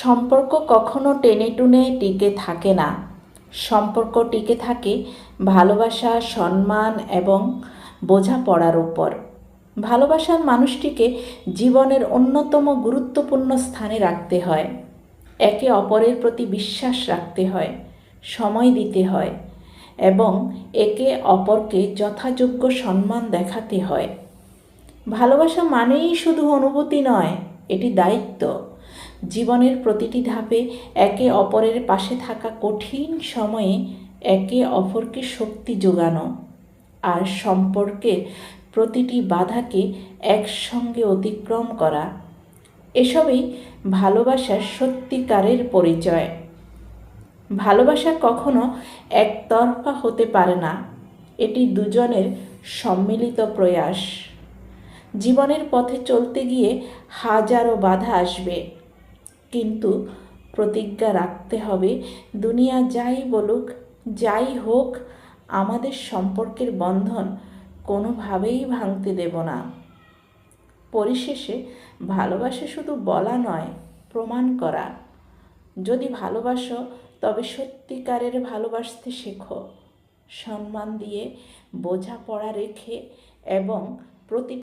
সম্পর্ক কখনো টেনে টুনে টিকে থাকে না। সম্পর্ক টিকে থাকে ভালোবাসা, সম্মান এবং বোঝাপড়ার উপর। ভালোবাসার মানুষটিকে জীবনের অন্যতম গুরুত্বপূর্ণ স্থানে রাখতে হয়। একে অপরের প্রতি বিশ্বাস রাখতে হয়, সময় দিতে হয় এবং একে অপরকে যথাযোগ্য সম্মান দেখাতে হয়। ভালোবাসা মানেই শুধু অনুভূতি নয়, এটি দায়িত্ব। জীবনের প্রতিটি ধাপে একে অপরের পাশে থাকা কঠিন সময়ে একে অপরকে শক্তি যোগানো আর সম্পর্কের প্রতিটি বাধাকে একসঙ্গে অতিক্রম করা। এসবই ভালোবাসার সত্যিকারের পরিচয়। ভালোবাসা কখনো একতরফা হতে পারে না। এটি দুজনের সম্মিলিত প্রয়াস। জীবনের পথে চলতে গিয়ে হাজারো বাধা আসবে। কিন্তু প্রতিজ্ঞা রাখতে হবে, দুনিয়া যাই বলুক, যাই হোক, আমাদের সম্পর্কের বন্ধন কোনোভাবেই ভাঙতে দেব না। পরিশেষে, ভালোবাসা শুধু বলা নয়, প্রমাণ করা। যদি ভালোবাসো, তবে সত্যিকারের ভালোবাসতে শেখো। সম্মান দিয়ে বোঝাপড়া রেখে এবং প্রতি